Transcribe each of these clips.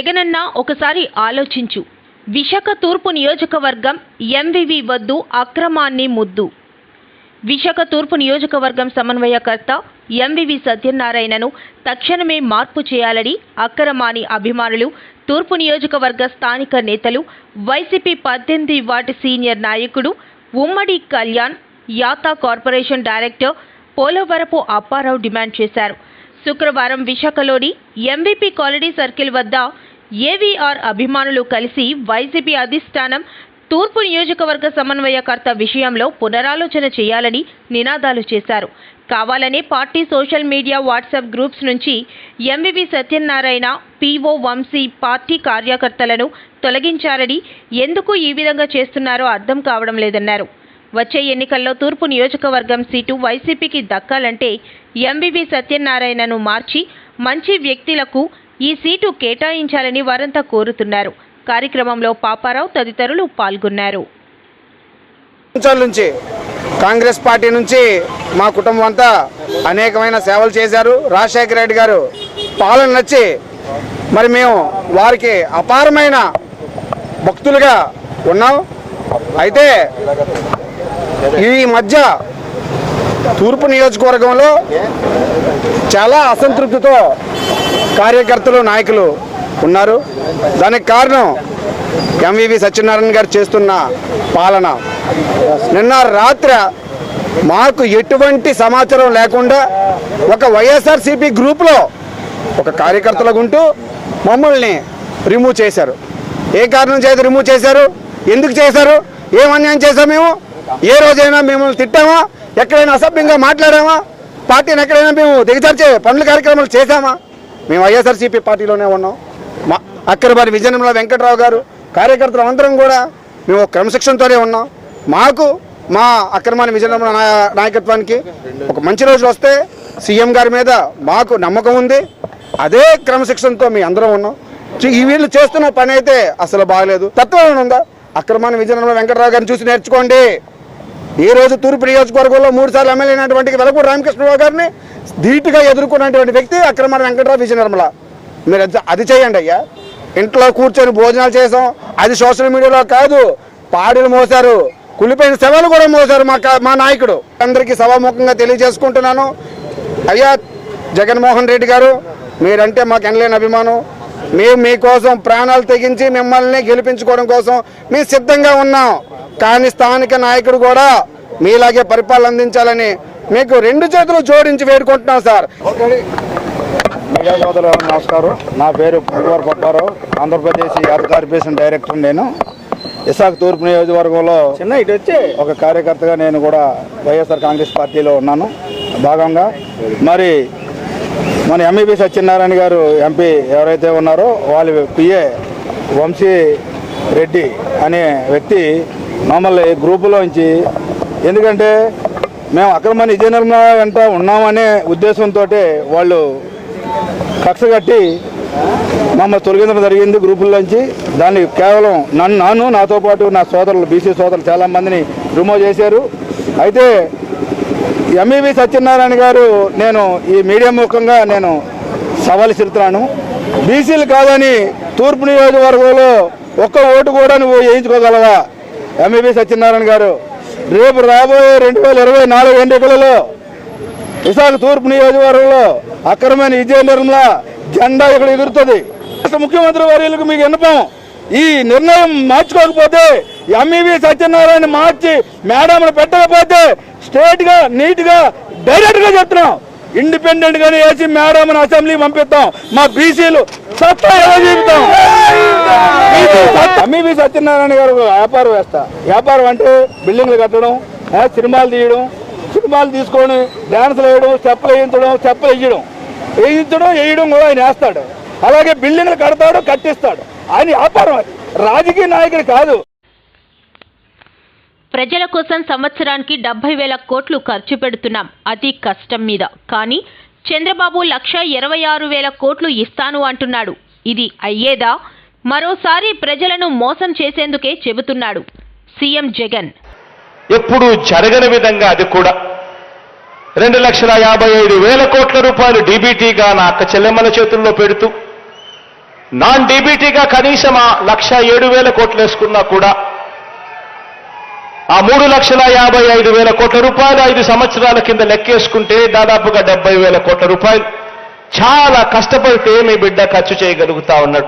జగనన్న ఒకసారి ఆలోచించు. విశాఖ తూర్పు నియోజకవర్గం ఎంవివి వద్దు అక్రమాన్ని ముద్దు. విశాఖ తూర్పు నియోజకవర్గం సమన్వయకర్త ఎంవివి సత్యనారాయణను తక్షణమే మార్పు చేయాలని అక్రమాని అభిమానులు తూర్పు నియోజకవర్గ స్థానిక నేతలు వైసీపీ పద్దెనిమిది వాటి సీనియర్ నాయకుడు ఉమ్మడి Kalyan Yatha corporation director Polavarapu Apparao demand చేశారు. శుక్రవారం విశాఖలోని ఎంవీపీ కాలనీ సర్కిల్ వద్ద ఏవీఆర్ అభిమానులు కలిసి వైసీపీ అధిష్టానం తూర్పు నియోజకవర్గ సమన్వయకర్త విషయంలో పునరాలోచన చేయాలని నినాదాలు చేశారు. కావాలనే party social media WhatsApp groups నుంచి MVV Satyanarayana PO Vamsi party కార్యకర్తలను తొలగించారని ఎందుకు ఈ విధంగా చేస్తున్నారో అర్థం కావడం లేదన్నారు. వచ్చే ఎన్నికల్లో తూర్పు నియోజకవర్గం సీటు వైసీపీకి దక్కాలంటే ఎంవివి సత్యనారాయణను మార్చి మంచి వ్యక్తులకు ఈ సీటు కేటాయించాలని వారంతా కోరుతున్నారు. కార్యక్రమంలో పాపారావు తదితరులు పాల్గొన్నారు. నుంచి కాంగ్రెస్ పార్టీ నుంచి మా కుటుంబం అంతా అనేకమైన సేవలు చేశారు. రాజశేఖర రెడ్డి గారు పాలన నచ్చి మరి మేము వారికి అపారమైన భక్తులుగా ఉన్నాం. అయితే ఈ మధ్య తూర్పు నియోజకవర్గంలో చాలా అసంతృప్తితో కార్యకర్తలు నాయకులు ఉన్నారు. దానికి కారణం ఎంవివి సత్యనారాయణ గారు చేస్తున్న పాలన. నిన్న రాత్రి మాకు ఎటువంటి సమాచారం లేకుండా ఒక వైఎస్ఆర్సీపీ గ్రూప్లో ఒక కార్యకర్తల గుంటూ మమ్మల్ని రిమూవ్ చేశారు. ఏ కారణం చేత రిమూవ్ చేశారు? ఎందుకు చేశారు? ఏం అన్యాయం చేశాం మేము? ఏ రోజైనా మిమ్మల్ని తిట్టామా? ఎక్కడైనా అసభ్యంగా మాట్లాడామా? పార్టీని ఎక్కడైనా మేము దిగజార్చే పనుల కార్యక్రమాలు చేశామా? మేము వైఎస్ఆర్సీపీ పార్టీలోనే ఉన్నాం. మా అక్కరబారి విజయనగరంలో వెంకట్రావు గారు కార్యకర్తలు అందరం కూడా మేము క్రమశిక్షణతోనే ఉన్నాం. మాకు మా అక్రమాన్ని విజయనగరం నాయకత్వానికి ఒక మంచి రోజులు వస్తే సీఎం గారి మీద మాకు నమ్మకం ఉంది. అదే క్రమశిక్షణతో మీ అందరం ఉన్నాం. ఈ వీళ్ళు చేస్తున్న పని అయితే అసలు బాగలేదు. తత్వం ఉందా? అక్రమాన్ని విజయనగరం వెంకట్రావు గారిని చూసి నేర్చుకోండి. ఈ రోజు తూర్పు నియోజకవర్గంలో మూడుసార్లు ఎమ్మెల్యే అయినటువంటి వెలపూడి రామకృష్ణరావు గారిని ధీటుగా ఎదుర్కొన్నటువంటి వ్యక్తి అక్రమ వెంకటరావు విజయ నిర్మల మీరు అది- అది చేయండి అయ్యా. ఇంట్లో కూర్చొని భోజనాలు చేసాం. అది సోషల్ మీడియాలో కాదు. పాడీలు మోసారు కులిపోయిన శవాలు కూడా మోసారు మా మా నాయకుడు. అందరికీ సభాముఖంగా తెలియజేసుకుంటున్నాను. అయ్యా జగన్మోహన్ రెడ్డి గారు మీరంటే మాకు ఎనలేని అభిమానం. మేము మీకోసం ప్రాణాలు తెగించి మిమ్మల్ని గెలిపించుకోవడం కోసం మేము సిద్ధంగా ఉన్నాం. కానీ స్థానిక నాయకుడు కూడా మీలాగే పరిపాలన అందించాలని మీకు రెండు చేతులు జోడించి వేడుకుంటున్నాం సార్. మీడియా సోదరులకు నమస్కారం. నా పేరు పులివారు పప్పారావు ఆంధ్రప్రదేశ్ యాద్ కార్పొరేషన్ డైరెక్టర్ నేను. విశాఖ తూర్పు నియోజకవర్గంలో చిన్న ఇటు వచ్చి. ఒక కార్యకర్తగా నేను కూడా వైఎస్ఆర్ కాంగ్రెస్ పార్టీలో ఉన్నాను. భాగంగా మరి మన ఎంఈబి సత్యనారాయణ గారు ఎంపీ ఎవరైతే ఉన్నారో వాళ్ళ పిఏ వంశీ రెడ్డి అనే వ్యక్తి మమ్మల్ని గ్రూపులోంచి ఎందుకంటే మేము అక్రమ నిజ నిర్మాణ వెంట ఉన్నామనే ఉద్దేశంతో వాళ్ళు కక్ష కట్టి మమ్మల్ని తొలగించడం జరిగింది గ్రూపుల్లోంచి దాన్ని కేవలం నన్ను నాను నాతో పాటు నా సోదరులు బీసీ సోదరులు చాలామందిని రిమూవ్ చేశారు. అయితే ఎంఈవి సత్యనారాయణ గారు నేను ఈ మీడియా ముఖంగా నేను సవాల్ చెప్తున్నాను. బీసీలు కాదని తూర్పు నియోజకవర్గంలో ఒక్క ఓటు కూడా నువ్వు వేయించుకోగలవా? ఎంఈవి సత్యనారాయణ గారు రేపు రాబోయే రెండు వేల ఇరవై నాలుగు ఎన్నికలలో విశాఖ తూర్పు నియోజకవర్గంలో అక్రమైన విజయ నిర్మల జెండా ఇక్కడ ఎగురుతుంది. రాష్ట్ర ముఖ్యమంత్రి వర్యులకు మీకు విన్నపం ఈ నిర్ణయం మార్చుకోకపోతే ఎంఈవి సత్యనారాయణ మార్చి మేడంను పెట్టకపోతే స్ట్రేట్గా నీట్గా డైరెక్ట్గా చెప్తున్నాం. ఇండిపెండెంట్ గానే వేసి మేడం అసెంబ్లీ పంపిస్తాం. మా బీసీలు సత్తా ఎలా చెబుతాం సత్యనారాయణ గారు వ్యాపారం వేస్తా. వ్యాపారం అంటే బిల్డింగ్లు కట్టడం సినిమాలు తీయడం సినిమాలు తీసుకొని డ్యాన్సులు వేయడం స్టెప్పులు వేయించడం స్టెప్పులు వేయడం. వేయించడం వేయడం కూడా ఆయన వేస్తాడు. అలాగే బిల్డింగ్లు కడతాడు కట్టిస్తాడు. ఆయన వ్యాపారం రాజకీయ నాయకుడు కాదు. ప్రజల కోసం సంవత్సరానికి డెబ్బై వేల కోట్లు ఖర్చు పెడుతున్నాం. అతి కష్టం మీద. కానీ చంద్రబాబు లక్ష ఇరవై ఆరు వేల కోట్లు ఇస్తాను అంటున్నాడు. ఇది అయ్యేదా? మరోసారి ప్రజలను మోసం చేసేందుకే చెబుతున్నాడు సీఎం జగన్. ఎప్పుడు జరగని విధంగా అది కూడా. రెండు లక్షల యాభై ఐదు వేల కోట్ల రూపాయలు డీబీటీగా నా అక్క చెల్లెమ్మల చేతుల్లో పెడుతూ నాన్ డీబీటీగా కనీసం ఆ లక్ష ఏడు వేల కోట్లు వేసుకున్నా కూడా ఆ మూడు లక్షల యాభై ఐదు వేల కోట్ల రూపాయలు ఐదు సంవత్సరాల కింద లెక్కేసుకుంటే దాదాపుగా డెబ్బై వేల కోట్ల రూపాయలు. చాలా కష్టపడితే మీ బిడ్డ ఖర్చు చేయగలుగుతా ఉన్నాడు.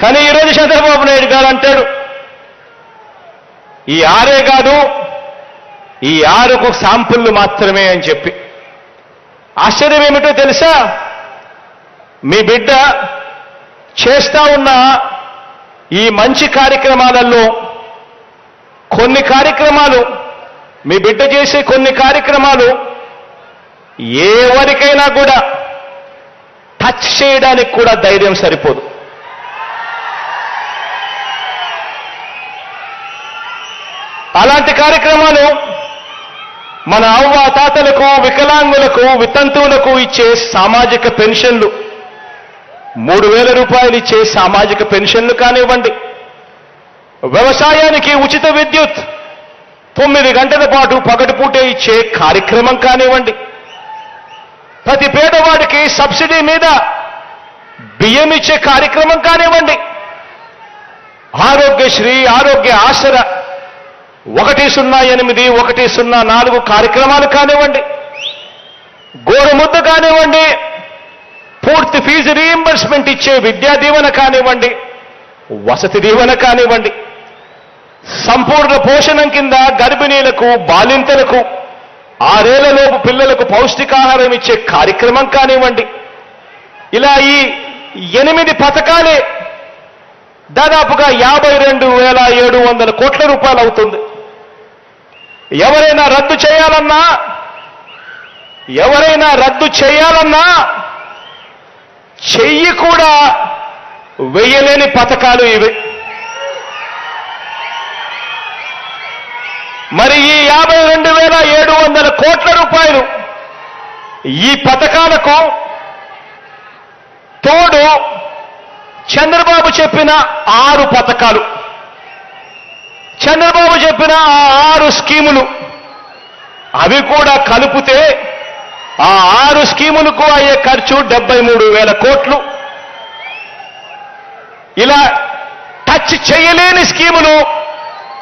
కానీ ఈరోజు చంద్రబాబు నాయుడు గారు అంటాడు ఈ ఆరే కాదు ఈ ఆరుకు శాంపుల్ మాత్రమే అని చెప్పి. ఆశ్చర్యం ఏమిటో తెలుసా? మీ బిడ్డ చేస్తా ఉన్న ఈ మంచి కార్యక్రమాలలో కొన్ని కార్యక్రమాలు మీ బిడ్డ చేసే కొన్ని కార్యక్రమాలు ఎవరికైనా కూడా టచ్ చేయడానికి కూడా ధైర్యం సరిపోదు. అలాంటి కార్యక్రమాలు మన అవ్వ తాతలకు వికలాంగులకు వితంతువులకు ఇచ్చే సామాజిక పెన్షన్లు. మూడు వేల రూపాయలు ఇచ్చే సామాజిక పెన్షన్లు కానివ్వండి. వ్యవసాయానికి ఉచిత విద్యుత్. తొమ్మిది గంటల పాటు పగటిపూటే ఇచ్చే కార్యక్రమం కానివ్వండి. ప్రతి పేదవాడికి సబ్సిడీ మీద బియ్యం ఇచ్చే కార్యక్రమం కానివ్వండి. ఆరోగ్యశ్రీ ఆరోగ్య ఆసర ఒకటి సున్నా ఎనిమిది ఒకటి సున్నా నాలుగు కార్యక్రమాలు కానివ్వండి. గోరుముద్ద కానివ్వండి. పూర్తి ఫీజు రీఎంబర్స్మెంట్ ఇచ్చే విద్యా దీవెన కానివ్వండి. వసతి దీవెన కానివ్వండి. సంపూర్ణ పోషణం కింద గర్భిణీలకు బాలింతలకు ఆరేళ్ళలోపు పిల్లలకు పౌష్టికాహారం ఇచ్చే కార్యక్రమం కానివ్వండి. ఇలా ఈ ఎనిమిది పథకాలే దాదాపుగా యాభై రెండు వేల ఏడు వందల కోట్ల రూపాయలు అవుతుంది. ఎవరైనా రద్దు చేయాలన్నా ఎవరైనా రద్దు చేయాలన్నా చెయ్యి కూడా వెయ్యలేని పథకాలు ఇవి. మరి ఈ యాభై రెండు వేల ఏడు వందల కోట్ల రూపాయలు ఈ పథకాలకు తోడు చంద్రబాబు చెప్పిన ఆరు పథకాలు. చంద్రబాబు చెప్పిన ఆ ఆరు స్కీములు. అవి కూడా కలిపితే ఆ ఆరు స్కీములకు అయ్యే ఖర్చు డెబ్బై మూడు వేల కోట్లు. ఇలా టచ్ చేయలేని స్కీములు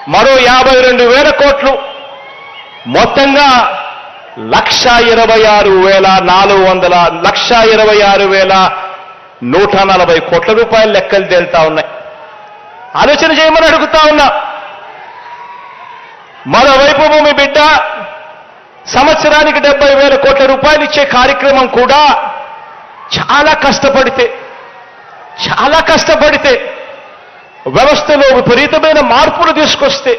మరో యాభై రెండు వేల కోట్లు. మొత్తంగా లక్ష ఇరవై ఆరు వేల నాలుగు వందల లక్ష ఇరవై ఆరు వేల నూట నలభై కోట్ల రూపాయల లెక్కలు తేలుతా ఉన్నాయి. ఆలోచన చేయమని అడుగుతా ఉన్నా. మరోవైపు భూమి బిడ్డ సంవత్సరానికి డెబ్బై వేల కోట్ల రూపాయలు ఇచ్చే కార్యక్రమం కూడా చాలా కష్టపడితే చాలా కష్టపడితే వ్యవస్థలో విపరీతమైన మార్పులు తీసుకొస్తే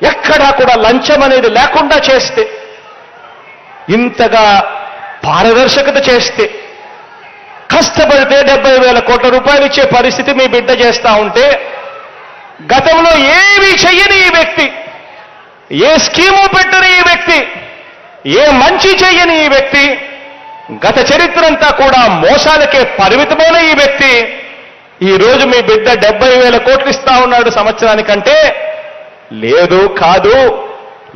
ఎక్కడా కూడా లంచం అనేది లేకుండా చేస్తే ఇంతగా పారదర్శకత చేస్తే కష్టపడితే డెబ్బై వేల కోట్ల రూపాయలు ఇచ్చే పరిస్థితి మీ బిడ్డ చేస్తా ఉంటే గతంలో ఏమీ చెయ్యని ఈ వ్యక్తి ఏ స్కీము పెట్టని ఈ వ్యక్తి ఏ మంచి చెయ్యని ఈ వ్యక్తి గత చరిత్ర అంతా కూడా మోసాలకే పరిమితమైన ఈ వ్యక్తి ఈ రోజు మీ బిడ్డ డెబ్బై వేల కోట్లు ఇస్తా ఉన్నాడు సంవత్సరానికంటే లేదు కాదు.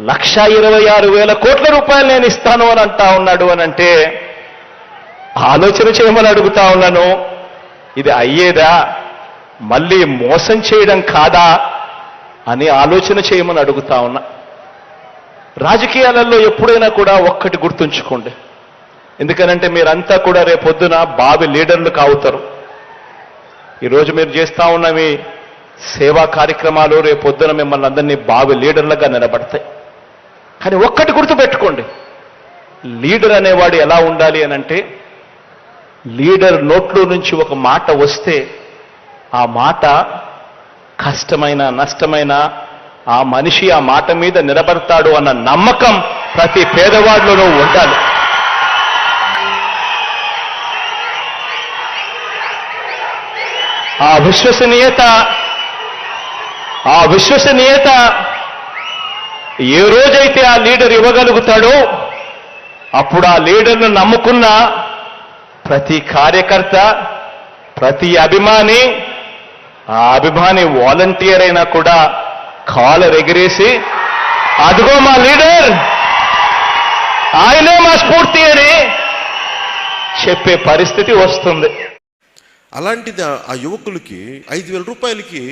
లక్ష ఇరవై ఆరు వేల కోట్ల రూపాయలు నేను ఇస్తాను అని అంటా ఉన్నాడు అని అంటే ఆలోచన చేయమని అడుగుతా ఉన్నాను. ఇది అయ్యేదా? మళ్ళీ మోసం చేయడం కాదా అని ఆలోచన చేయమని అడుగుతా ఉన్నా. రాజకీయాలలో ఎప్పుడైనా కూడా ఒక్కటి గుర్తుంచుకోండి. ఎందుకనంటే మీరంతా కూడా రేపొద్దున బావి లీడర్లు కావుతారు. ఈరోజు మీరు చేస్తా ఉన్నవి సేవా కార్యక్రమాలు రేపొద్దున మిమ్మల్ని అందరినీ బావి లీడర్లుగా నిలబడతాయి. కానీ ఒక్కటి గుర్తుపెట్టుకోండి. లీడర్ అనేవాడు ఎలా ఉండాలి అని అంటే లీడర్ నోట్లో నుంచి ఒక మాట వస్తే ఆ మాట కష్టమైన నష్టమైన ఆ మనిషి ఆ మాట మీద నిలబడతాడు అన్న నమ్మకం ప్రతి పేదవాడిలోనూ ఉండాలి. ఆ విశ్వసనీయత ఆ విశ్వసనీయత ఏ రోజైతే ఆ లీడర్ ఇవ్వగలుగుతాడో అప్పుడు ఆ లీడర్ను నమ్ముకున్న ప్రతి కార్యకర్త ప్రతి అభిమాని ఆ అభిమాని వాలంటీర్ అయినా కూడా కాలర్ ఎగిరేసి అదిగో మా లీడర్ ఆయనే మా స్ఫూర్తి అని చెప్పే పరిస్థితి వస్తుంది. అలాంటిది ఆ- యువకులకి ఐదు వేల రూపాయలకి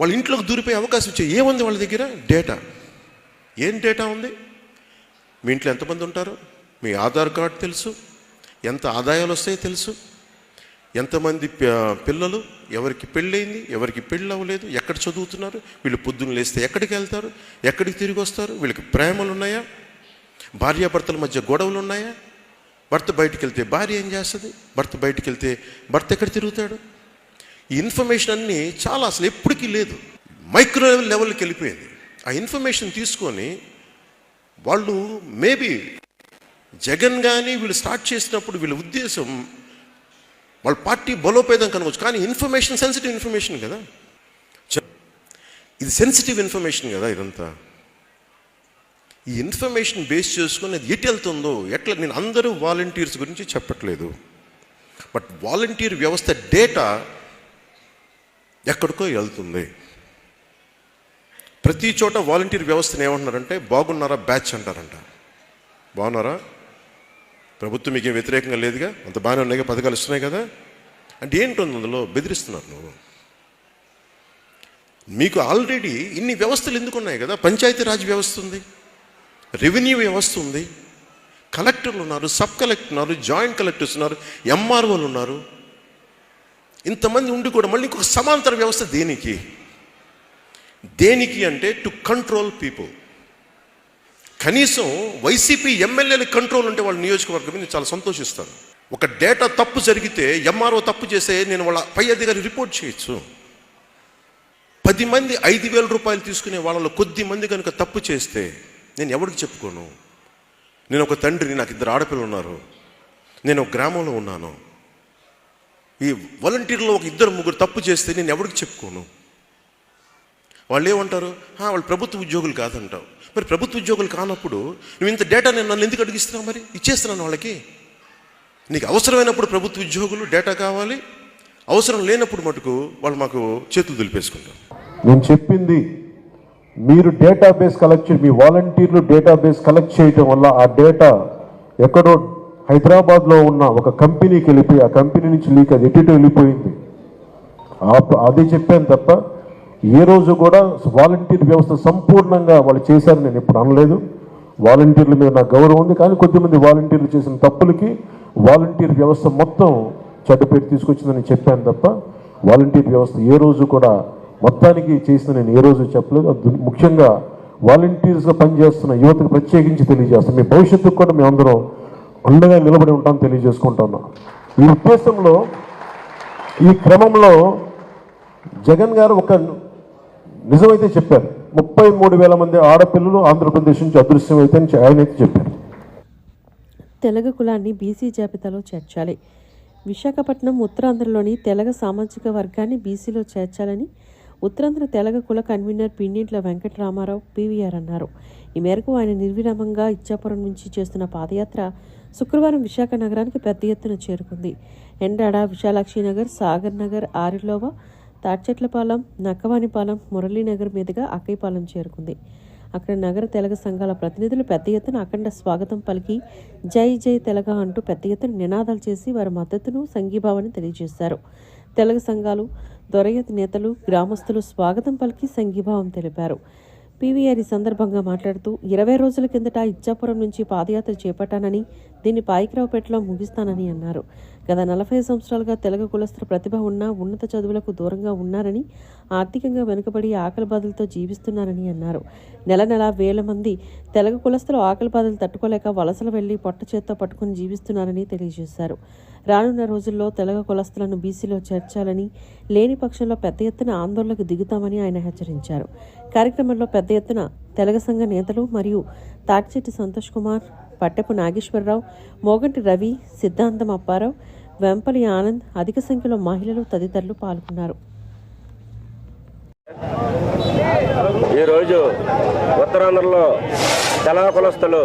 వాళ్ళ ఇంట్లోకి దూరిపోయే అవకాశం ఇచ్చే ఏముంది వాళ్ళ దగ్గర? డేటా. ఏం డేటా ఉంది? మీ ఇంట్లో ఎంతమంది ఉంటారు? మీ ఆధార్ కార్డు తెలుసు. ఎంత ఆదాయాలు వస్తాయో తెలుసు. ఎంతమంది పిల్లలు? ఎవరికి పెళ్ళయింది? ఎవరికి పెళ్ళి అవ్వలేదు ఎక్కడ చదువుతున్నారు? వీళ్ళు పొద్దున్న లేస్తే ఎక్కడికి వెళ్తారు? ఎక్కడికి తిరిగి వస్తారు? వీళ్ళకి ప్రేమలు ఉన్నాయా? భార్యాభర్తల మధ్య గొడవలు ఉన్నాయా? భర్త బయటికి వెళ్తే భార్య ఏం చేస్తుంది? భర్త బయటికి వెళ్తే భర్త ఎక్కడ తిరుగుతాడు? ఈ ఇన్ఫర్మేషన్ అన్నీ చాలా అసలు ఎప్పటికీ లేదు. మైక్రో లెవెల్కి వెళ్ళిపోయింది. ఆ ఇన్ఫర్మేషన్ తీసుకొని వాళ్ళు మేబీ జగన్ కానీ వీళ్ళు స్టార్ట్ చేసినప్పుడు వీళ్ళ ఉద్దేశం వాళ్ళ పార్టీ బలోపేదం కనవచ్చు కానీ ఇన్ఫర్మేషన్ సెన్సిటివ్ ఇన్ఫర్మేషన్ కదా. ఇది సెన్సిటివ్ ఇన్ఫర్మేషన్ కదా ఇదంతా. ఈ ఇన్ఫర్మేషన్ బేస్ చేసుకుని అది ఎటు వెళ్తుందో ఎట్లా నేను అందరూ వాలంటీర్స్ గురించి చెప్పట్లేదు. బట్ వాలంటీర్ వ్యవస్థ డేటా ఎక్కడికో వెళ్తుంది. ప్రతి చోట వాలంటీర్ వ్యవస్థను ఏమంటున్నారంటే బాగున్నారా బ్యాచ్ అంటారంట. బాగున్నారా? ప్రభుత్వం మీకు ఏం వ్యతిరేకంగా లేదుగా? అంత బాగానే ఉన్నాయి పథకాలు ఇస్తున్నాయి కదా? అంటే ఏంటుంది అందులో? బెదిరిస్తున్నారు నువ్వు. మీకు ఆల్రెడీ ఇన్ని వ్యవస్థలు ఎందుకు ఉన్నాయి కదా? పంచాయతీ రాజ్ వ్యవస్థ ఉంది రెవెన్యూ వ్యవస్థ ఉంది కలెక్టర్లు ఉన్నారు సబ్ కలెక్టర్ ఉన్నారు జాయింట్ కలెక్టర్స్ ఉన్నారు ఎంఆర్ఓలు ఉన్నారు. ఇంతమంది ఉండి కూడా మళ్ళీ ఇంకొక సమాంతర వ్యవస్థ దేనికి? దేనికి అంటే టు కంట్రోల్ పీపుల్ కనీసం వైసీపీ ఎమ్మెల్యేలు కంట్రోల్ ఉంటే వాళ్ళ నియోజకవర్గం నేను చాలా సంతోషిస్తాను ఒక డేటా తప్పు జరిగితే ఎంఆర్ఓ తప్పు చేస్తే నేను వాళ్ళ పై అధికారి రిపోర్ట్ చేయొచ్చు. పది మంది ఐదు వేల రూపాయలు తీసుకునే వాళ్ళలో కొద్ది మంది కనుక తప్పు చేస్తే నేను ఎవరికి చెప్పుకోను? నేను ఒక తండ్రిని నాకు ఇద్దరు ఆడపిల్లలు ఉన్నారు. నేను ఒక గ్రామంలో ఉన్నాను. ఈ వాలంటీర్లో ఒక ఇద్దరు ముగ్గురు తప్పు చేస్తే నేను ఎవరికి చెప్పుకోను? వాళ్ళు ఏమంటారు? వాళ్ళు ప్రభుత్వ ఉద్యోగులు కాదంటావు. మరి ప్రభుత్వ ఉద్యోగులు కానప్పుడు నువ్వు ఇంత డేటా నేను నన్ను ఎందుకు అడిగిస్తున్నావు మరి? ఇచ్చేస్తున్నాను వాళ్ళకి. నీకు అవసరమైనప్పుడు ప్రభుత్వ ఉద్యోగులు డేటా కావాలి. అవసరం లేనప్పుడు మటుకు వాళ్ళు మాకు చేతులు దులిపేసుకుంటారు. నేను చెప్పింది మీరు డేటాబేస్ కలెక్ట్ చే మీ వాలంటీర్లు డేటాబేస్ కలెక్ట్ చేయటం వల్ల ఆ డేటా ఎక్కడో హైదరాబాద్లో ఉన్న ఒక కంపెనీకి వెళ్ళిపోయి ఆ కంపెనీ నుంచి లీక్ అది ఎటు వెళ్ళిపోయింది. అదే చెప్పాను తప్ప ఏ రోజు కూడా వాలంటీర్ వ్యవస్థ సంపూర్ణంగా వాళ్ళు చేశారని నేను ఎప్పుడు అనలేదు. వాలంటీర్ల మీద నాకు గౌరవం ఉంది కానీ కొద్దిమంది వాలంటీర్లు చేసిన తప్పులకి వాలంటీర్ వ్యవస్థ మొత్తం చెడ్డపేరు తీసుకొచ్చిందని చెప్పాను తప్ప వాలంటీర్ వ్యవస్థ ఏ రోజు కూడా మొత్తానికి చేసిన నేను ఏ రోజు చెప్పలేదు. ముఖ్యంగా వాలంటీర్స్గా పనిచేస్తున్న యువతకు ప్రత్యేకించి తెలియజేస్తాను. మీ భవిష్యత్తుకు కూడా మేమందరం అండగా నిలబడి ఉంటాం తెలియజేసుకుంటున్నాం ఈ ఉద్దేశంలో ఈ క్రమంలో జగన్ గారు ఒక నిజమైతే చెప్పారు. ముప్పై మూడు వేల మంది ఆడపిల్లలు ఆంధ్రప్రదేశ్ నుంచి అదృశ్యం అయితే ఆయన అయితే చెప్పారు. తెలగ కులాన్ని బీసీ జాబితాలో చేర్చాలి. విశాఖపట్నం ఉత్తరాంధ్రలోని తెలగ సామాజిక వర్గాన్ని బీసీలో చేర్చాలని ఉత్తరాంధ్ర తెలగ కుల కన్వీనర్ పిన్నింట్ల వెంకటరామారావు పీవీఆర్ అన్నారు. ఈ మేరకు ఆయన నిర్విరామంగా ఇచ్చాపురం నుంచి చేస్తున్న పాదయాత్ర శుక్రవారం విశాఖ నగరానికి పెద్ద ఎత్తున చేరుకుంది. ఎండాడ విశాలాక్షి నగర్ సాగర్ నగర్ ఆరిలోవ తాడ్చెట్లపాలెం నక్కవాణిపాలెం మురళీనగర్ మీదుగా అక్కైపాలెం చేరుకుంది. అక్కడ నగర తెలగ సంఘాల ప్రతినిధులు పెద్ద ఎత్తున అఖండ స్వాగతం పలికి జై జై తెలగ అంటూ పెద్ద ఎత్తున నినాదాలు చేసి వారి మద్దతును సంఘీభావాన్ని తెలియజేశారు. తెలగ సంఘాలు దొరయత్ నేతలు గ్రామస్తులు స్వాగతం పలికి సంఘీభావం తెలిపారు. పీవీఆర్ ఈ సందర్భంగా మాట్లాడుతూ ఇరవై రోజుల కిందట ఇచ్చాపురం నుంచి పాదయాత్ర చేపట్టానని దీన్ని పాయికరావుపేటలో ముగిస్తానని అన్నారు. గత నలభై సంవత్సరాలుగా తెలుగు కులస్తుల ప్రతిభ ఉన్నా ఉన్నత చదువులకు దూరంగా ఉన్నారని ఆర్థికంగా వెనుకబడి ఆకలి బాధలతో జీవిస్తున్నారని అన్నారు. నెల నెల వేల మంది తెలుగు కులస్తులు ఆకలి బాధలు తట్టుకోలేక వలసలు వెళ్ళి పొట్ట చేత్తో పట్టుకుని జీవిస్తున్నారని తెలియజేశారు. రానున్న రోజుల్లో తెలుగు కులస్తులను బీసీలో చేర్చాలని లేని పక్షంలో పెద్ద ఎత్తున ఆందోళనకు దిగుతామని ఆయన హెచ్చరించారు. కార్యక్రమంలో పెద్ద ఎత్తున తెలగ సంఘ నేతలు మరియు తాటిచెట్టి సంతోష్ కుమార్ పట్టెపు నాగేశ్వరరావు మోగంటి రవి సిద్ధాంతం అప్పారావు వెంపలి ఆనంద్ అధిక సంఖ్యలో మహిళలు తదితరులు పాల్గొన్నారు. ఈరోజు ఉత్తరాంధ్రలో తెలంగాణ కులస్తులు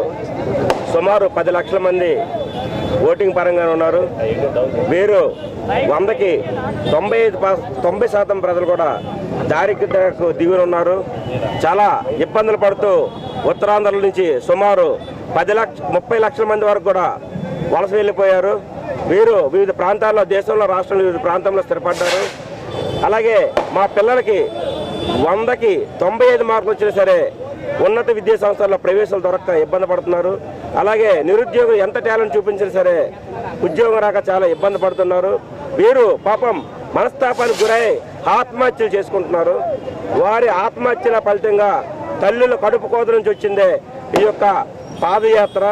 సుమారు పది లక్షల మంది ఓటింగ్ పరంగా ఉన్నారు. వీరు వందకి తొంభై ఐదు తొంభై శాతం ప్రజలు కూడా దారిద్రకు దిగులు ఉన్నారు. చాలా ఇబ్బందులు పడుతూ ఉత్తరాంధ్ర నుంచి సుమారు పది లక్ష ముప్పై లక్షల మంది వరకు కూడా వలస వెళ్ళిపోయారు. వీరు వివిధ ప్రాంతాల్లో దేశంలో రాష్ట్రంలో వివిధ ప్రాంతంలో స్థిరపడ్డారు. అలాగే మా పిల్లలకి వందకి తొంభై ఐదు మార్కులు వచ్చినా సరే ఉన్నత విద్యా సంస్థల్లో ప్రవేశాలు దొరక్క ఇబ్బంది పడుతున్నారు. అలాగే నిరుద్యోగులు ఎంత టాలెంట్ చూపించినా సరే ఉద్యోగం రాక చాలా ఇబ్బంది పడుతున్నారు. వీరు పాపం మనస్తాపానికి గురై ఆత్మహత్యలు చేసుకుంటున్నారు. వారి ఆత్మహత్యల ఫలితంగా తల్లుల కడుపు కోత నుంచి వచ్చిందే ఈ యొక్క పాదయాత్ర.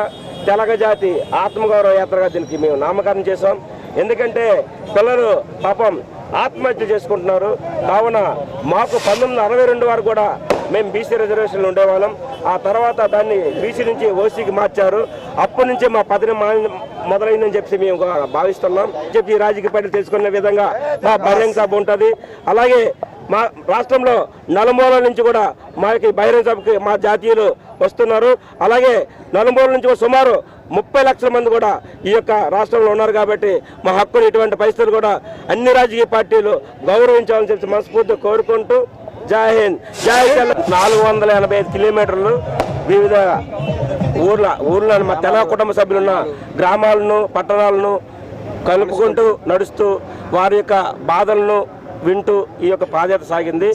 తెలగజాతి ఆత్మగౌరవ యాత్రగా దీనికి మేము నామకరణం చేశాం. ఎందుకంటే పిల్లలు పాపం ఆత్మహత్య చేసుకుంటున్నారు. కావున మాకు పంతొమ్మిది అరవై రెండు వరకు కూడా మేము బీసీ రిజర్వేషన్లు ఉండేవాళ్ళం. ఆ తర్వాత దాన్ని బీసీ నుంచి ఓసీకి మార్చారు. అప్పటి నుంచే మా పదవి మా- మొదలైందని చెప్పి మేము భావిస్తున్నాం. చెప్పి ఈ రాజకీయ పార్టీలు తెలుసుకునే విధంగా మా బహిరంగ సభ ఉంటుంది. అలాగే మా రాష్ట్రంలో నలుమూల నుంచి కూడా మాకి బహిరంగ సభకి మా జాతీయులు వస్తున్నారు. అలాగే నలుమూల నుంచి కూడా సుమారు ముప్పై లక్షల మంది కూడా ఈ యొక్క రాష్ట్రంలో ఉన్నారు కాబట్టి మా హక్కులు ఇటువంటి పరిస్థితులు కూడా అన్ని రాజకీయ పార్టీలు గౌరవించాలని చెప్పి మనస్ఫూర్తిగా కోరుకుంటూ జై హింద్. జై నాలుగు వందల ఎనభై ఐదు కిలోమీటర్లు వివిధ ఊర్ల ఊర్లను మా తెలంగాణ కుటుంబ సభ్యులున్న గ్రామాలను పట్టణాలను కలుపుకుంటూ నడుస్తూ వారి యొక్క బాధలను వింటూ ఈ యొక్క పాదయాత్ర సాగింది.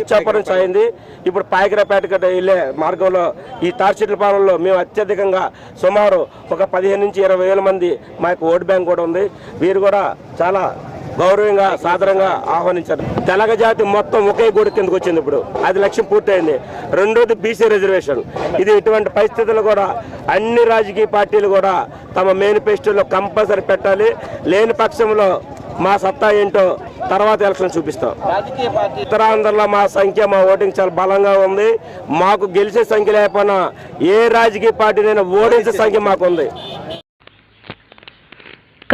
ఇచ్చాపురం సాగింది. ఇప్పుడు పాయకరాపేటకి వెళ్ళే మార్గంలో ఈ తార్చెట్ల పాలనలో మేము అత్యధికంగా సుమారు ఒక పదిహేను నుంచి ఇరవై వేల మంది మా యొక్క ఓటు బ్యాంక్ కూడా ఉంది. వీరు కూడా చాలా గౌరవంగా సాదరంగా ఆహ్వానించారు. తెలగ జాతి మొత్తం ఒకే గూడు కిందకు వచ్చింది ఇప్పుడు. అది లక్ష్యం పూర్తయింది. రెండోది బీసీ రిజర్వేషన్. ఇది ఇటువంటి పరిస్థితులు కూడా అన్ని రాజకీయ పార్టీలు కూడా తమ మేనిఫెస్టోలో కంపల్సరీ పెట్టాలి. లేని పక్షంలో మా సత్తా ఏంటో తర్వాత ఎలక్షన్ చూపిస్తాం. ఉత్తరాంధ్రలో మా సంఖ్య మా ఓటింగ్ చాలా బలంగా ఉంది. మాకు గెలిచే సంఖ్య లేకపోయినా ఏ రాజకీయ పార్టీనైనా ఓడించే సంఖ్య మాకు ఉంది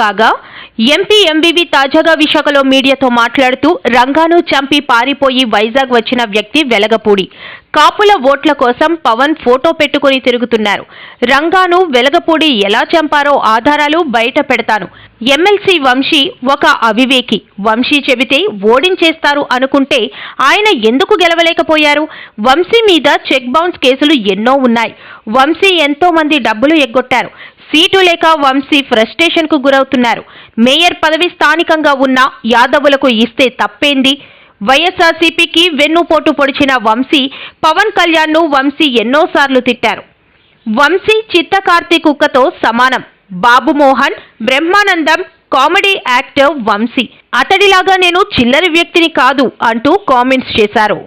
కాగా ఎంపీ ఎంబీవీ తాజాగా విశాఖలో మీడియాతో మాట్లాడుతూ రంగాను చంపి పారిపోయి వైజాగ్ వచ్చిన వ్యక్తి వెలగపూడి. కాపుల ఓట్ల కోసం పవన్ ఫోటో పెట్టుకుని తిరుగుతున్నారు. రంగాను వెలగపూడి ఎలా చంపారో ఆధారాలు బయట పెడతాను. ఎమ్మెల్సీ వంశీ ఒక అవివేకి. వంశీ చెబితే ఓడించేస్తారు అనుకుంటే ఆయన ఎందుకు గెలవలేకపోయారు? వంశీ మీద చెక్ బౌన్స్ కేసులు ఎన్నో ఉన్నాయి. వంశీ ఎంతో మంది డబ్బులు ఎగ్గొట్టారు. సీటు లేక వంశీ ఫ్రస్ట్రేషన్కు గురవుతున్నారు. మేయర్ పదవి స్థానికంగా ఉన్న యాదవులకు ఇస్తే తప్పేంది? వైఎస్ఆర్సీపీకి వెన్నుపోటు పొడిచిన వంశీ పవన్ కళ్యాణ్ను వంశీ ఎన్నోసార్లు తిట్టారు. వంశీ చిత్త కుక్కతో సమానం. Babu Mohan Brahmanandam comedy actor Vamsi. అతడిలాగా నేను చిల్లరి వ్యక్తిని కాదు అంటూ కామెంట్స్ చేశారు.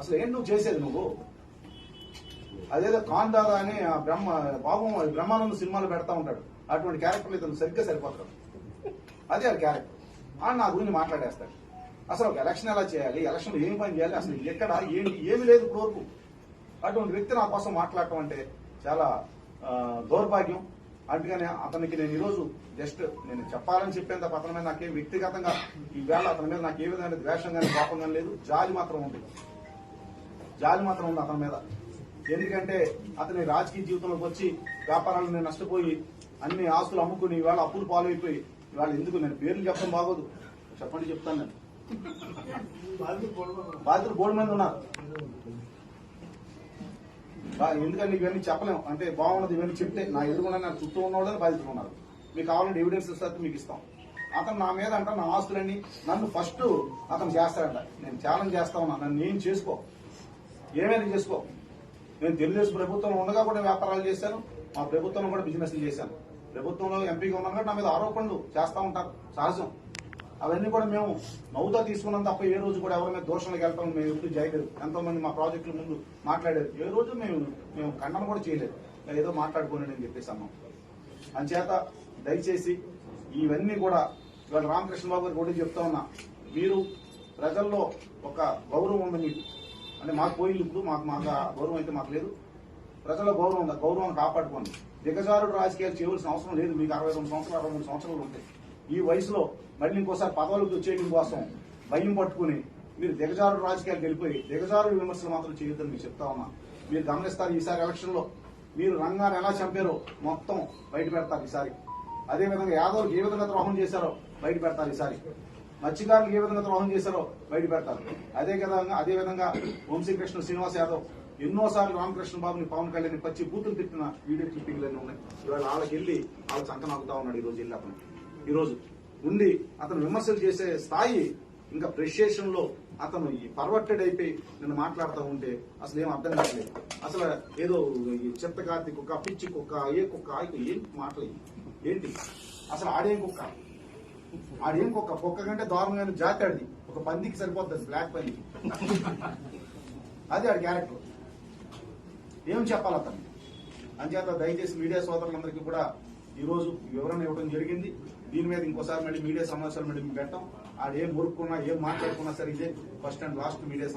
అసలు ఏం నువ్వు చేసేది నువ్వు? అదేదో కాండాల అని ఆ బ్రహ్మ పాపం అది బ్రహ్మానంద సినిమాలు పెడతా ఉంటాడు. అటువంటి క్యారెక్టర్లు ఇతను సరిగ్గా సరిపోతాడు. అదే ఆ క్యారెక్టర్. ఆ నా గురించి మాట్లాడేస్తాడు. అసలు ఒక ఎలక్షన్ ఎలా చేయాలి? ఎలక్షన్ ఏం పని చేయాలి? అసలు ఎక్కడ ఏంటి? ఏమి లేదు ఇప్పుడు వరకు అటువంటి వ్యక్తి నా కోసం మాట్లాడటం అంటే చాలా దౌర్భాగ్యం. అందుకని అతనికి నేను ఈరోజు జస్ట్ నేను చెప్పాలని చెప్పేంత అతని మీద నాకేం వ్యక్తిగతంగా ఈ వేళ అతని మీద నాకు ఏ విధమైన ద్వేషం కానీ కోపం కానీ లేదు. జాలి మాత్రం ఉంది. జాలి మాత్రం ఉంది అతని మీద. ఎందుకంటే అతని రాజకీయ జీవితంలోకి వచ్చి వ్యాపారాలు నేను నష్టపోయి అన్ని ఆస్తులు అమ్ముకుని ఇవాళ అప్పులు పాలైపోయి ఇవాళ ఎందుకు నేను పేర్లు చెప్పడం బాగోదు. చెప్పండి చెప్తాను నేను. బాధితులు బోర్డు మంది ఉన్నారు. ఎందుకంటే ఇవన్నీ చెప్పలేము అంటే బాగున్నది ఇవన్నీ చెప్తే నా ఎదురుకుండా నాకు చుట్టూ ఉన్నవాళ్ళని బాధితులు ఉన్నారు. మీకు కావాలంటే ఎవిడెన్స్ ఇస్తే మీకు ఇస్తాం. అతను నా మీద అంట నా ఆస్తులన్నీ నన్ను ఫస్ట్ అతను చేస్తాడంట. నేను ఛాలెంజ్ చేస్తా ఉన్నా. నన్ను నేను చేసుకో? ఏమైనా చేసుకో? నేను తెలుగుదేశం ప్రభుత్వంలో ఉండగా కూడా వ్యాపారాలు చేశాను. మా ప్రభుత్వంలో కూడా బిజినెస్ చేశాను. ప్రభుత్వంలో ఎంపీగా ఉన్నాను నా మీద ఆరోపణలు చేస్తూ ఉంటారు. సహజం. అవన్నీ కూడా మేము నవ్వుతా తీసుకున్నాం తప్ప ఏ రోజు కూడా ఎవరి మీద దోషణలకు వెళ్తాం మేము ఎప్పుడు చేయలేదు. ఎంతో మంది మా ప్రాజెక్టుల ముందు మాట్లాడారు. ఏ రోజు మేము మేము ఖండన కూడా చేయలేదు. ఏదో మాట్లాడుకోండి అని చెప్పేసి అన్నాం. అంచేత దయచేసి ఇవన్నీ కూడా ఇవాళ రామకృష్ణ బాబు గారు కూడా చెప్తా ఉన్నా. మీరు ప్రజల్లో ఒక గౌరవం ఉంది మీకు అంటే మాకు పోయింది ఇప్పుడు మాకు మాకు గౌరవం అయితే మాకు లేదు. ప్రజల గౌరవం ఉంది గౌరవం కాపాడుకోండి. దిగజారుడు రాజకీయాలు చేయవలసిన అవసరం లేదు మీకు అరవై రెండు సంవత్సరాలు అరవై మూడు సంవత్సరాలు ఉంటాయి. ఈ వయసులో మళ్ళీ ఇంకోసారి పదవులకు వచ్చేయడం కోసం భయం పట్టుకుని మీరు దిగజారుడు రాజకీయాలకు వెళ్ళిపోయి దిగజారుడు విమర్శలు మాత్రం చేయొద్దని మీకు చెప్తా ఉన్నా. మీరు గమనిస్తారు ఈసారి ఎలక్షన్లో మీరు రంగాన్ని ఎలా చంపారో మొత్తం బయట పెడతారు ఈసారి. అదే విధంగా యాదవ్కి ఏ విధంగా ద్రోహం చేశారో బయట పెడతారు ఈసారి. మత్స్యకారులకు ఏ విధంగా ద్రోహం చేశారో బయట పెడతారు. అదే విధంగా అదే విధంగా వంశీకృష్ణ శ్రీనివాస్ యాదవ్ ఎన్నోసార్లు రామకృష్ణ బాబుని పవన్ కళ్యాణ్ పచ్చి బూతులు తిట్టిన వీడియో క్లిప్పింగ్లు అన్నీ ఉన్నాయి. ఇవాళ వాళ్ళకి వెళ్ళి వాళ్ళ చంకనాగుతా ఉన్నాడు ఈ రోజు వెళ్ళి అతను. ఈ రోజు ఉండి అతను విమర్శలు చేసే స్థాయి ఇంకా ప్రెషేషన్లో అతను ఈ పర్వర్టెడ్ అయిపోయి నేను మాట్లాడుతూ ఉంటే అసలు ఏం అర్థం కాలేదు అసలు ఏదో ఈ చెత్త కార్తీ కుక్క పిచ్చి కుక్క ఏ కుక్క ఏంటి మాటలు ఏంటి? అసలు ఆడే కుక్క? ఆడేం కుక్క? కుక్క కంటే దారుణమైన జాతి ఆడిది. ఒక పందికి సరిపోతుంది బ్లాక్ పందికి. అది ఆడి క్యారెక్టర్ ఏం చెప్పాలి అతను అంచేత దయచేసి మీడియా సోదరులందరికీ కూడా ఈరోజు వివరణ ఇవ్వడం జరిగింది. దీని మీద ఇంకోసారి మళ్ళీ మీడియా సమావేశాలు మళ్ళీ మేము పెట్టాం. ఆడు ఏం ఊరుకున్నా ఏం మాట్లాడుకున్నా సరే ఇదే ఫస్ట్ అండ్ లాస్ట్ మీడియా